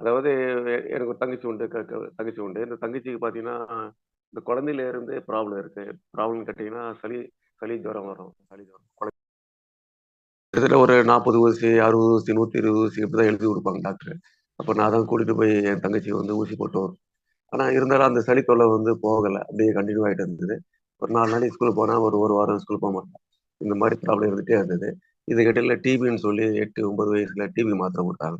அதாவது எனக்கு ஒரு தங்கச்சி உண்டு க- க- தங்கச்சி உண்டு. இந்த தங்கச்சிக்கு பார்த்தீங்கன்னா இந்த குழந்தையில இருந்து ப்ராப்ளம் இருக்கு. ப்ராப்ளம் கேட்டிங்கன்னா சளி சளி ஜுரம் வரும். சளி ஜுரம். குழந்தை கிட்டத்தட்ட ஒரு நாற்பது ஊசி அறுபது ஊசி நூற்றி இருபது ஊசி இப்படி தான் எழுதி கொடுப்பாங்க டாக்டர் அப்போ நான் தான் கூட்டிட்டு போய் என் தங்கச்சி வந்து ஊசி போட்டு வரும். ஆனால் இருந்தாலும் அந்த சளி தொல்லை வந்து போகலை. அப்படியே கண்டினியூ ஆகிட்டு இருந்தது. ஒரு நாலு நாளைக்கு ஸ்கூல் போனால் ஒரு ஒரு வாரம் ஸ்கூல் போக மாட்டேன். இந்த மாதிரி ப்ராப்ளம் இருந்துகிட்டே இருந்தது. இது கிட்ட டிபின்னு சொல்லி எட்டு ஒன்பது வயசுல டிபி மாத்திரை கொடுத்தாங்க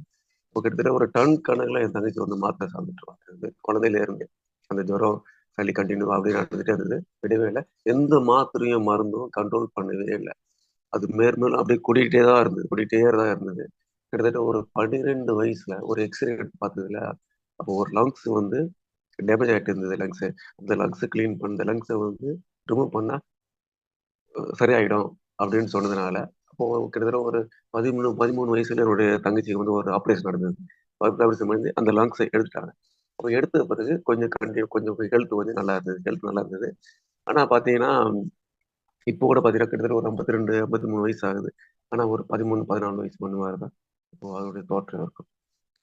இப்போ கிட்டத்தட்ட ஒரு டன் கணக்கில் என் தங்கச்சி வந்து மாத்திரை சாப்பிட்டுருவாங்க குழந்தையில இருந்து. அந்த ஜுரம் சளி கண்டினியூ அப்படின்னு நடந்துகிட்டே இருந்தது. விடவே இல்லை. எந்த மாத்திரையும் மருந்தும் கண்ட்ரோல் பண்ணவே இல்லை. அது மேற்மேலும் அப்படியே கூட்டிகிட்டே தான் இருந்தது. கூட்டிகிட்டே தான் இருந்தது. கிட்டத்தட்ட ஒரு பன்னிரெண்டு வயசுல ஒரு எக்ஸ்ரே எடுத்து பார்த்ததுல அப்போ ஒரு லங்ஸ் வந்து டேமேஜ் ஆகிட்டு இருந்தது லங்ஸு அந்த லங்ஸை க்ளீன் பண்ண லங்ஸை வந்து ரிமூவ் பண்ணால் சரியாயிடும் அப்படின்னு சொன்னதுனால அப்போ கிட்டத்தட்ட ஒரு பதிமூணு பதிமூணு வயசுல என்னுடைய தங்கச்சிக்கு வந்து ஒரு ஆப்ரேஷன் நடந்தது. ஆப்ரேஷன் பண்ணி அந்த லங்ஸை எடுத்துட்டாங்க. அப்போ எடுத்த பிறகு கொஞ்சம் கண்டி கொஞ்சம் ஹெல்த் கொஞ்சம் நல்லா இருந்தது. ஹெல்த் நல்லா இருந்தது. ஆனால் பார்த்தீங்கன்னா இப்போ கூட பார்த்தீங்கன்னா கிட்டத்தட்ட ஒரு ஐம்பத்தி ரெண்டு ஐம்பத்தி மூணு வயசு ஆகுது. ஆனால் ஒரு பதிமூணு பதினாலு வயசு பண்ண மாதிரி தான் இப்போ அதோடைய தோற்றம் இருக்கும்.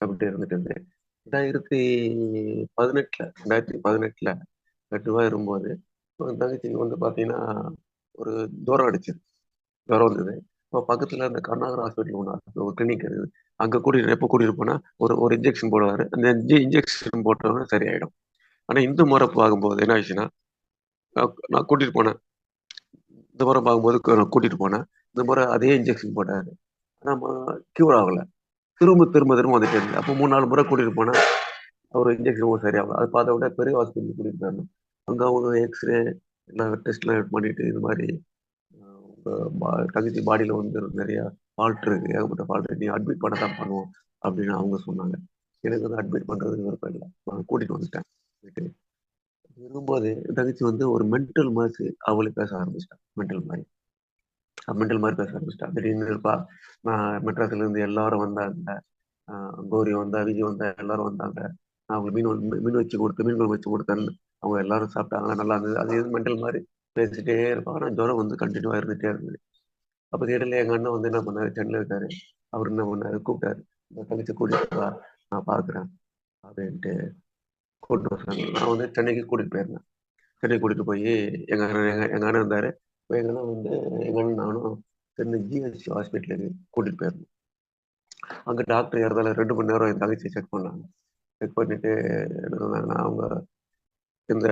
அப்படி இருந்துட்டு இருந்தேன் ரெண்டாயிரத்தி பதினெட்டுல ரெண்டாயிரத்தி பதினெட்டுல கட்டுவா இருக்கும்போது தங்கச்சிக்கு வந்து பார்த்தீங்கன்னா ஒரு தூரம் அடிச்சது. தூரம் வந்தது. இப்போ பக்கத்துல அந்த கருணாகர் ஹாஸ்பிட்டல் ஒன்று ஒரு கிளினிக் இருக்குது அங்கே கூட்டிட்டு எப்போ கூட்டிட்டு போனா ஒரு ஒரு இன்ஜெக்ஷன் போடுவாரு. அந்த இன்ஜெக்ஷன் போட்டவங்க சரியாயிடும். ஆனால் இந்த முறை பார்க்கும்போது என்ன ஆச்சுன்னா நான் நான் கூட்டிட்டு போனேன். இந்த முறை பார்க்கும்போது நான் கூட்டிட்டு போனேன். இந்த முறை அதே இன்ஜெக்ஷன் போட்டாரு. நம்ம கியூர் ஆகல. திரும்ப திரும்ப திரும்ப வந்துட்டே இருந்தது. அப்போ மூணு நாலு முறை கூட்டிட்டு போனேன். அவர் இன்ஜெக்ஷன் சரியாகல. அது பார்த்த விட பெரிய ஹாஸ்பிட்டல் கூட்டிட்டு போயிருந்தோம் அங்கே அவங்க எக்ஸ்ரே எல்லாம் டெஸ்ட்லாம் பண்ணிட்டு இது மாதிரி தகுதி பாடியில் பா- தங்கச்சி வந்து நிறைய ஃபால்ட் இருக்கு. ஏகப்பட்ட ஃபால்ட் இருக்கு. நீ அட்மிட் பண்ண தான் பண்ணுவோம் அப்படின்னு அவங்க சொன்னாங்க. எனக்கு வந்து அட்மிட் பண்றதுக்கு விருப்பம் இல்லை. நான் கூட்டிட்டு வந்துட்டேன். வீட்டுக்கு இருக்கும்போது என் தங்கச்சி வந்து ஒரு மென்டல் மாதிரி அவளே பேச ஆரம்பிச்சிட்டான் மென்டல் மாதிரி. மென்டல் மாதிரி பேச ஆரம்பிச்சிட்டான் திடீர்னு இருப்பா. நான் மெட்ராஸ்ல இருந்து எல்லாரும் வந்தாங்க. கௌரி வந்தா விஜய் வந்தா எல்லாரும் வந்தாங்க. நான் அவங்க மீன் மீன் வச்சு கொடுத்து மீன் குழம்பு வச்சு கொடுத்தேன்னு அவங்க எல்லாரும் சாப்பிட்டாங்க. நல்லா இருந்தது. அது இது மென்டல் மாதிரி பேசிட்டே இருப்பாங்க ஆனால் ஜுரம் வந்து கண்டினியூவா இருந்துட்டே இருந்தது. அப்போ தேடல எங்க அண்ணன் வந்து என்ன பண்ணாரு? சென்னையில் இருக்காரு. அவர் என்ன பண்ணாரு? கூப்பிட்டாரு. இந்த தங்கச்சி கூட்டிட்டு வா. நான் பாக்குறேன். அப்படின்ட்டு கூட்டிட்டு வர நான் வந்து சென்னைக்கு கூட்டிட்டு போயிருந்தேன். சென்னை கூட்டிட்டு போய் எங்க அண்ணன் எங்க எங்க அண்ணன் இருந்தாரு இப்போ எங்க அண்ணன் வந்து எங்க அண்ணன் நானும் சென்னை ஜிஹெச் ஹாஸ்பிட்டலுக்கு கூட்டிட்டு போயிருந்தோம். அங்க டாக்டர் இறந்தால ரெண்டு மணி நேரம் என் தங்கச்சி செக் பண்ணாங்க. செக் பண்ணிட்டு என்ன சொன்னாங்கன்னா அவங்க இந்த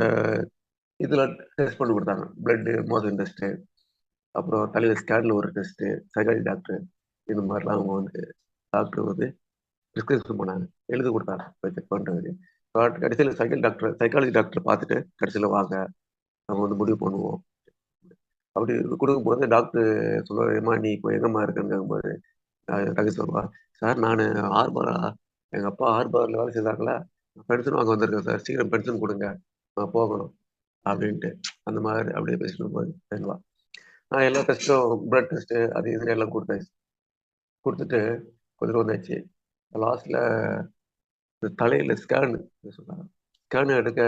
இதில் டெஸ்ட் பண்ணி கொடுத்தாங்க. பிளட்டு மோசன் டெஸ்ட்டு அப்புறம் தலையில் ஸ்கேன்ல ஒரு டெஸ்ட்டு சைக்காலஜி டாக்டர் இந்த மாதிரிலாம் அவங்க வந்து டாக்டர் வந்து பிரிஸ்கிரிப்ஷன் பண்ணாங்க. எழுதி கொடுத்தாங்க. செக் பண்ணுறது கடைசியில் சைக்கிள் டாக்டர் சைக்காலஜி டாக்டர் பார்த்துட்டு கடைசியில் வாங்க. நம்ம வந்து முடிவு பண்ணுவோம். அப்படி கொடுக்கும்போது டாக்டர் சொல்லுவாங்கம்மா நீ இப்போ எங்கம்மா இருக்குன்னு போது தங்கச்சி சொல்லுவா சார் நான் ஆர்பாரா எங்கள் அப்பா ஆர்பாரில் வேலை செய்தாங்களா பென்ஷன் வாங்க வந்திருக்கேன் சார். சீக்கிரம் பென்ஷன் கொடுங்க. நான் போகணும். அப்படின்ட்டு. அந்த மாதிரி அப்படியே பேசிட்டு போது சரிங்களா நான் எல்லா டெஸ்ட்டும் பிளட் டெஸ்ட்டு அது இது எல்லாம் கொடுத்தாச்சு கொடுத்துட்டு கொஞ்சம் வந்தாச்சு. லாஸ்ட்ல தலையில ஸ்கேனு சொன்னாங்க. ஸ்கேனு எடுக்க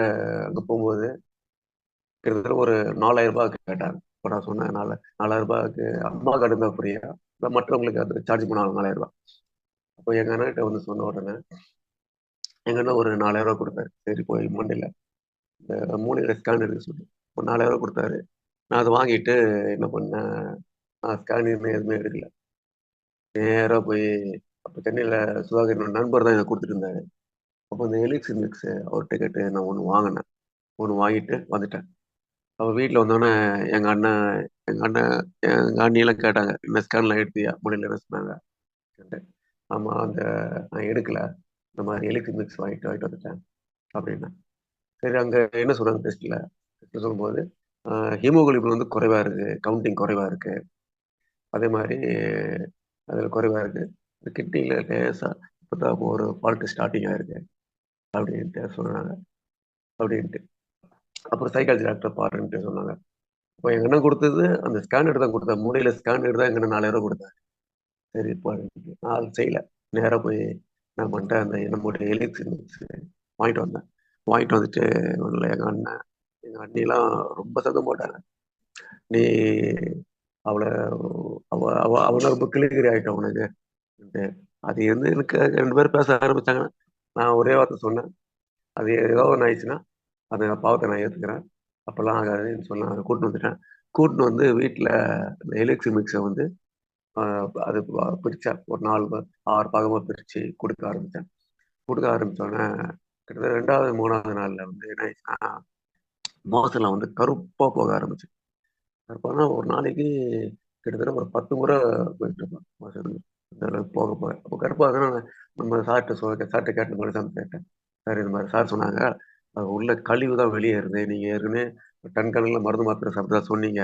அங்கே போகும்போது கிட்டத்தட்ட ஒரு நாலாயிரம் ரூபாய் கேட்டாங்க. இப்போ நான் சொன்னேன் நாலு நாலாயிரம் ரூபாய்க்கு அம்மா கார்டு தான் ஃப்ரீயா? இல்லை மற்றவங்களுக்கு அது சார்ஜ் பண்ணாங்க நாலாயிரம் ரூபாய். அப்போ எங்க அண்ணன்கிட்ட வந்து சொன்ன உடனே எங்க அண்ணன் ஒரு நாலாயிரம் ரூபாய் கொடுத்தாரு. சரி போய் மண்டையில் இந்த மூளையில ஸ்கேன் எடுக்க சொல்லி. ஒரு நாலாயிரம் ரூபாய் கொடுத்தாரு. நான் அதை வாங்கிட்டு என்ன பண்ணேன்? நான் ஸ்கேன் எதுவுமே எடுக்கல. நேராக போய் அப்போ சென்னையில் சுதாகர் நண்பர் தான் எனக்கு கொடுத்துட்டு இருந்தாரு. அப்போ இந்த எலிக்ஸ் மிக்ஸ் அவர்கிட்ட கேட்டு நான் ஒன்று வாங்கினேன். ஒன்று வாங்கிட்டு வந்துட்டேன். அப்போ வீட்டில் வந்தோடனே எங்கள் அண்ணன் எங்கள் அண்ணன் எங்கள் அண்ணியெல்லாம் கேட்டாங்க இந்த ஸ்கேன்லாம் எடுத்தியா? முடியல என்ன சொன்னாங்க? ஆமாம் அந்த நான் எடுக்கல. இந்த மாதிரி எலிக்ஸ் மிக்ஸ் வாங்கிட்டு வாங்கிட்டு வந்துட்டேன். அப்படின்னா சரி அங்கே என்ன சொன்னாங்க டெஸ்ட்டில் டெஸ்ட்டில் சொல்லும்போது ஹீமோகுளோபின் வந்து குறைவாக இருக்குது கவுண்டிங் குறைவாக இருக்குது அதே மாதிரி அதில் குறைவாக இருக்குது கிட்னியில் லேசாக இப்போ தான் ஒரு ஃபால்ட்டு ஸ்டார்டிங் ஆயிருக்கு அப்படின்ட்டு சொன்னாங்க அப்படின்ட்டு. அப்புறம் சைக்காலஜி டாக்டர் பாருன்ட்டு சொன்னாங்க. இப்போ எங்க அண்ணன் கொடுத்தது அந்த ஸ்கேன் தான் கொடுத்தேன் மூலையில ஸ்கேன் தான் எங்க அண்ணன் நாலாயிரம் ரூபாய் கொடுத்தாரு. சரி இப்போ நான் அது செய்யல. நேராக போய் நான் பண்ணிட்டேன் அந்த நம்மளுடைய எலிக்ஸ் வாங்கிட்டு வந்தேன். வாங்கிட்டு வந்துட்டு ஒன்றும் எங்க அண்ணன் எங்க அண்ணிலாம் ரொம்ப சத்தம் போட்டாங்க. நீ அவளை அவ அவ அவனை ரொம்ப கிளிகிரி ஆயிட்டான் உனக்கு. அது வந்து எனக்கு ரெண்டு பேரும் பேச ஆரம்பிச்சாங்க. நான் ஒரே வார்த்தை சொன்னேன். அது ஏதோ ஒன்று ஆயிடுச்சுன்னா அந்த பாவத்தை நான் ஏற்றுக்கிறேன் அப்போல்லாம் ஆகாதுன்னு சொன்னேன் அதை கூட்டின்னு வந்துட்டேன். கூட்டின்னு வந்து வீட்டில் இந்த எலக்ட்ரிக் மிக்ஸை வந்து அது பிரித்தேன் ஒரு நாலு ப- ஆறு பாகமாக பிரித்து கொடுக்க ஆரம்பித்தேன் கொடுக்க ஆரம்பித்தோடனே கிட்டத்தட்ட ரெண்டாவது மூணாவது நாளில் வந்து என்ன ஆயிடுச்சுன்னா மோசெல்லாம் வந்து கருப்பாக போக ஆரம்பிச்சு கருப்பானா ஒரு நாளைக்கு கிட்டத்தட்ட ஒரு பத்து முறை போயிட்டு இருப்பேன் மோசம் இந்த அளவுக்கு போக போக. அப்போ கருப்பாக நம்ம சார்கிட்ட சொல்ல சார்கிட்ட கேட்ட மாதிரி தான் கேட்டேன். சார் இது மாதிரி சார் சொன்னாங்க. அது உள்ள கழிவு தான் வெளியேறுது நீங்கள் ஏற்கனவே டன் கணக்கில் மருந்து மாத்திரை சாப்பிட்டா சொன்னீங்க.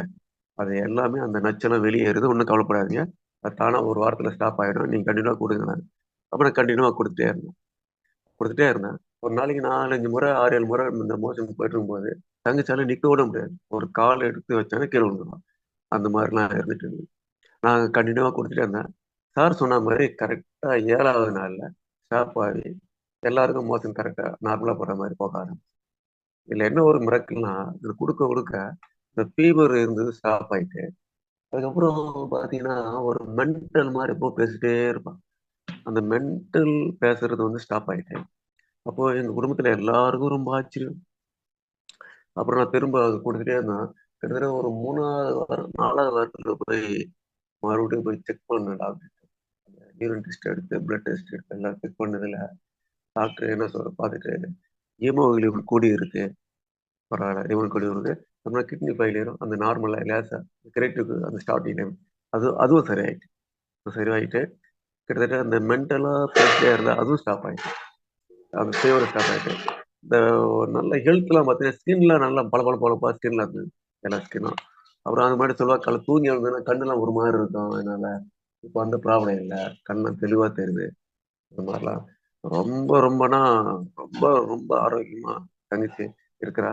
அது எல்லாமே அந்த நச்செல்லாம் வெளியேறுது ஒன்றும் கவலைப்படாதீங்க. அது தானாக ஒரு வாரத்தில் ஸ்டாப் ஆகிடும் நீங்கள் கண்டினியூவாக கொடுங்க. நான் அப்புறம் கண்டினியூவாக கொடுத்துட்டே இருந்தேன். கொடுத்துட்டே இருந்தேன். ஒரு நாளைக்கு நாலஞ்சு முறை ஆறு ஏழு முறை இந்த மோஷன் போயிட்டு இருக்கும்போது தங்கச்சாலும் நிற்க விட முடியாது. ஒரு கால் எடுத்து வச்சாலும் கீழே விழுந்துடும் அந்த மாதிரிலாம் இருந்துட்டு இருந்தது. நான் கண்டினியூவாக கொடுத்துட்டே இருந்தேன். சார் சொன்ன மாதிரி கரெக்டாக ஏழாவது நாளில் ஸ்டாப் ஆகி எல்லாருக்கும் மோஷன் கரெக்டாக நார்மலாக போற மாதிரி போக ஆரம்பிச்சு. இதில் என்ன ஒரு மிரக்கல்னா இது கொடுக்க கொடுக்க இந்த ஃபீவர் இருந்தது ஸ்டாப் ஆயிட்டு. அதுக்கப்புறம் பார்த்தீங்கன்னா ஒரு மென்டல் மாதிரி எப்போ பேசிட்டே இருப்பான். அந்த மென்டல் பேசுறது வந்து ஸ்டாப் ஆயிட்டு. அப்போ எங்க குடும்பத்துல எல்லாருக்கும் ரொம்ப ஆச்சரியம். அப்புறம் நான் திரும்ப அது கொடுத்துட்டே இருந்தேன். கிட்டத்தட்ட ஒரு மூணாவது வாரம் நாலாவது வாரத்துல போய் மறுபடியும் போய் செக் பண்ணேன் டாக்டர் யூரின் டெஸ்ட் எடுத்து பிளட் டெஸ்ட் எடுத்து எல்லாம் செக் பண்ணதுல டாக்டர் என்ன சொல்ற பார்த்துட்டு ஹீமோகுளோபின் கூடி இருக்கு. பரவாயில்ல ஹீமோகுளோபின் கூடி இருக்கு அப்புறம் கிட்னி ஃபெயிலியரும் அந்த நார்மலாக லேசா கிரேட்டுக்கு அந்த ஸ்டார்டிங் டைம் அது அதுவும் சரியாயிட்டு சரி சரியாயிட்டு கிட்டத்தட்ட அந்த மென்டலாக பேசிட்டே இருந்தால் அதுவும் ஸ்டாப் ஆயிட்டு. அந்த ஃபீவர் ஸ்டார்ட் ஆயிட்டு இந்த நல்ல ஹெல்த்லாம் பார்த்தீங்கன்னா ஸ்கின்லாம் நல்லா பல பல பழப்பா ஸ்கின்லாம் இருந்தது எல்லா ஸ்கின்னும் அப்புறம் அது மாதிரி சொல்லுவா காலை தூங்கி எழுந்ததுன்னா கண்ணெல்லாம் ஒரு மாதிரி இருக்கும். அதனால இப்போ அந்த ப்ராப்ளம் இல்லை. கண்ணு தெளிவாக தெரியுது. இந்த மாதிரிலாம். ரொம்ப ரொம்பனா ரொம்ப ரொம்ப ஆரோக்கியமாக தங்கச்சி இருக்கிறா.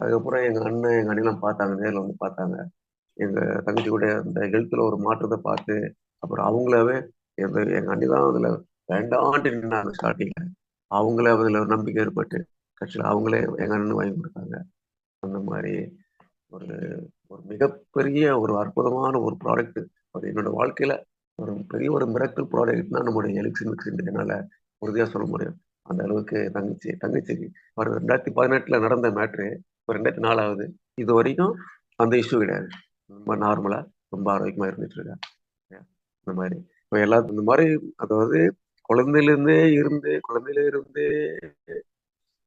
அதுக்கப்புறம் எங்கள் அண்ணன் எங்கள் அண்ணெல்லாம் பார்த்தாங்க நேரில் வந்து பார்த்தாங்க. எங்கள் தங்கச்சி கூட அந்த ஹெல்த்தில் ஒரு மாற்றத்தை பார்த்து அப்புறம் அவங்களாவே எங்கள் எங்கள் அண்ணி தான் அதில் வேண்டான்ட்டு நின்னாங்க ஸ்டார்டிங்கில் அவங்களே அதில் ஒரு நம்பிக்கை ஏற்பட்டு கட்சியில் அவங்களே எங்க அண்ணன் வாங்கி கொடுத்தாங்க. அந்த மாதிரி ஒரு ஒரு மிகப்பெரிய ஒரு அற்புதமான ஒரு ப்ராடக்ட் ஒரு என்னோட வாழ்க்கையில ஒரு பெரிய ஒரு மிரக்கல் ப்ராடக்ட்னா நம்மளுடைய எலெக்ஷன் மிக்ஸ் என்னால உறுதியா சொல்ல முடியும். அந்த அளவுக்கு தங்கச்சி தங்கச்சிக்கு ஒரு ரெண்டாயிரத்தி பதினெட்டுல நடந்த மேட்ரு இப்போ ரெண்டாயிரத்தி நாலாவது. இது வரைக்கும் அந்த இஷ்யூ கிடையாது. ரொம்ப நார்மலா ரொம்ப ஆரோக்கியமா இருந்துட்டு இருக்கா இந்த மாதிரி. இப்போ எல்லா இந்த மாதிரி அதாவது குழந்தையில இருந்தே இருந்து குழந்தையில இருந்தே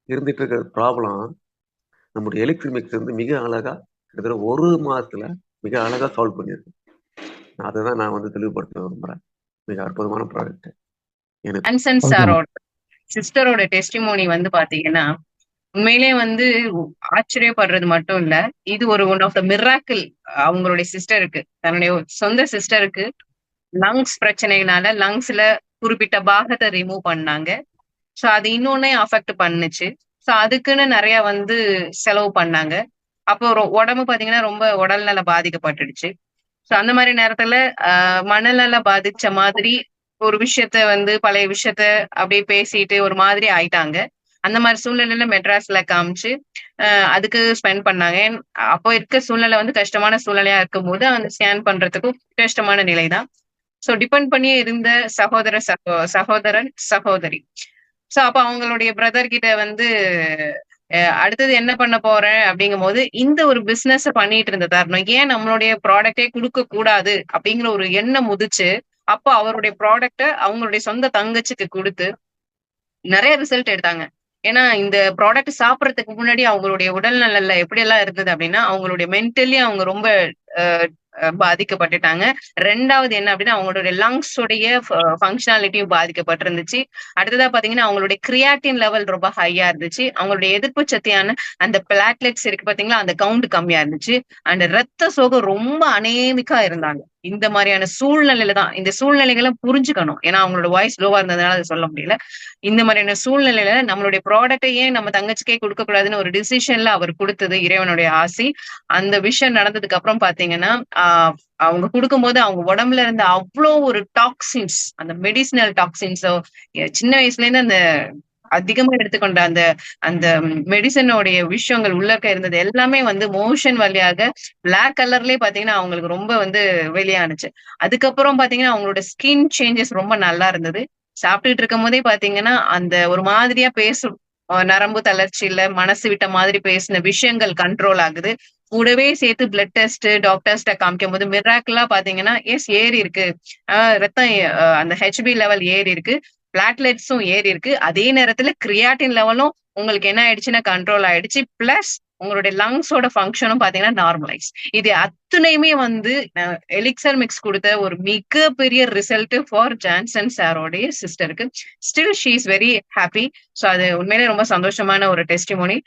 இருந்துட்டு இருக்கிற ப்ராப்ளம் நம்முடைய எலக்ட்ரிக் மிக்ஸ் வந்து மிக அழகா கிட்டத்தட்ட ஒரு மாசத்துல மிக அழகா சால்வ் பண்ணியிருக்கு. அதுதான் நான் வந்து தெளிவுபடுத்த விரும்புறேன். மிக அற்புதமான ப்ராடக்ட் எனக்கு சாரோட சிஸ்டரோட டெஸ்டிமோனி வந்து பாத்தீங்கன்னா உண்மையிலே வந்து ஆச்சரியப்படுறது மட்டும் இல்ல இது ஒரு ஒன் ஆஃப் த மிராக்கிள் அவங்களுடைய சிஸ்டருக்கு தன்னுடைய சொந்த சிஸ்டருக்கு லங்ஸ் பிரச்சனைனால லங்ஸ்ல குறிப்பிட்ட பாகத்தை ரிமூவ் பண்ணாங்க. சோ அது இன்னொன்னே அஃபெக்ட் பண்ணுச்சு. சோ அதுக்குன்னு நிறைய வந்து செலவு பண்ணாங்க. அப்போ ரொ- உடம்பு பாத்தீங்கன்னா ரொம்ப உடல்நல பாதிக்கப்பட்டுடுச்சு. சோ அந்த மாதிரி நேரத்துல மனநல பாதிச்ச மாதிரி ஒரு விஷயத்த வந்து பழைய விஷயத்த அப்படியே பேசிட்டு ஒரு மாதிரி ஆயிட்டாங்க. அந்த மாதிரி சூழ்நிலையில மெட்ராஸ்ல காமிச்சு அதுக்கு ஸ்பெண்ட் பண்ணாங்க. அப்போ இருக்க சூழ்நிலை வந்து கஷ்டமான சூழ்நிலையா இருக்கும்போது அந்த ஸ்கேன் பண்றதுக்கும் கஷ்டமான நிலை தான் சோ டிபெண்ட் பண்ணியே இருந்த சகோதர சகோ சகோதரன் சகோதரி. சோ அப்ப அவங்களுடைய பிரதர் கிட்ட வந்து அடுத்தது என்ன பண்ண போறேன் அப்படிங்கும் போது இந்த ஒரு பிசினஸ் பண்ணிட்டு இருந்த தருணம் ஏன் நம்மளுடைய ப்ராடக்டே கொடுக்க கூடாது அப்படிங்கிற ஒரு எண்ணம் உதிச்சு அப்போ அவருடைய ப்ராடக்ட அவங்களுடைய சொந்த தங்கச்சிக்கு கொடுத்து நிறைய ரிசல்ட் எடுத்தாங்க. ஏன்னா இந்த ப்ராடக்ட் சாப்பிட்றதுக்கு முன்னாடி அவங்களுடைய உடல் நலல்ல எப்படி எல்லாம் இருந்தது அப்படின்னா அவங்களுடைய மென்டலி அவங்க ரொம்ப பாதிக்கப்பட்டுட்டாங்க. ரெண்டாவது என்ன அப்படின்னா அவங்களுடைய லங்ஸ் உடைய ஃபங்க்ஷனாலிட்டியும் பாதிக்கப்பட்டிருந்துச்சு. அடுத்ததா பாத்தீங்கன்னா அவங்களுடைய கிரியாட்டின் லெவல் ரொம்ப ஹையா இருந்துச்சு. அவங்களுடைய எதிர்ப்பு சக்தியான அந்த பிளாட்லெட்ஸ் இருக்கு பாத்தீங்களா அந்த கவுண்ட் கம்மியா இருந்துச்சு. அண்ட் ரத்த சோகம் ரொம்ப அனேமிக்கா இருந்தாங்க. இந்த மாதிரியான சூழ்நிலையில தான் இந்த சூழ்நிலைகளை புரிஞ்சுக்கணும். ஏன்னா அவங்களோட வாய்ஸ் லோவா இருந்ததுனால அதை சொல்ல முடியல. இந்த மாதிரியான சூழ்நிலையில நம்மளுடைய ப்ராடக்ட்டை ஏன் நம்ம தங்கச்சிக்கே கொடுக்க கூடாதுன்னு ஒரு டிசிஷன்ல அவர் கொடுத்தது இறைவனுடைய ஆசை. அந்த விஷயம் நடந்ததுக்கு அப்புறம் பாத்தீங்கன்னா ஆஹ் அவங்க கொடுக்கும்போது அவங்க உடம்புல இருந்த அவ்வளோ ஒரு டாக்ஸின்ஸ் அந்த மெடிசினல் டாக்ஸின்ஸோ சின்ன வயசுல இருந்து அந்த அதிகமா எடுத்துக்கொண்ட அந்த அந்த மெடிசனோடைய விஷயங்கள் உள்ளக்க இருந்தது எல்லாமே வந்து மோஷன் வழியாக பிளாக் கலர்லயே பாத்தீங்கன்னா அவங்களுக்கு ரொம்ப வந்து வெளியானுச்சு. அதுக்கப்புறம் பாத்தீங்கன்னா அவங்களோட ஸ்கின் சேஞ்சஸ் ரொம்ப நல்லா இருந்தது. சாப்பிட்டுட்டு இருக்கும் போதே பாத்தீங்கன்னா அந்த ஒரு மாதிரியா பேசு நரம்பு தளர்ச்சியில மனசு விட்ட மாதிரி பேசின விஷயங்கள் கண்ட்ரோல் ஆகுது. கூடவே சேர்த்து பிளட் டெஸ்ட் டாக்டர்ஸ்ட காமிக்கும் போது மிராக்கிளா பாத்தீங்கன்னா எஸ் ஏறி இருக்கு. ஆஹ் ரத்தம் அஹ் அந்த ஹெச்பி லெவல் ஏறி இருக்கு. பிளாட்லெட்ஸும் ஏறி இருக்கு. அதே நேரத்துல கிரியாட்டின் லெவலும் உங்களுக்கு என்ன ஆயிடுச்சுன்னா கண்ட்ரோல் ஆயிடுச்சு. பிளஸ் உங்களுடைய லங்ஸோட ஃபங்க்ஷனும் பாத்தீங்கன்னா நார்மலைஸ் இது அத்துணையுமே வந்து எலிக்சர் மிக்ஸ் கொடுத்த ஒரு மிகப்பெரிய ரிசல்ட் ஃபார் ஜான்சன் சாரோடைய சிஸ்டருக்கு still she is very happy so அது உண்மையிலே ரொம்ப சந்தோஷமான ஒரு டெஸ்டிமோனி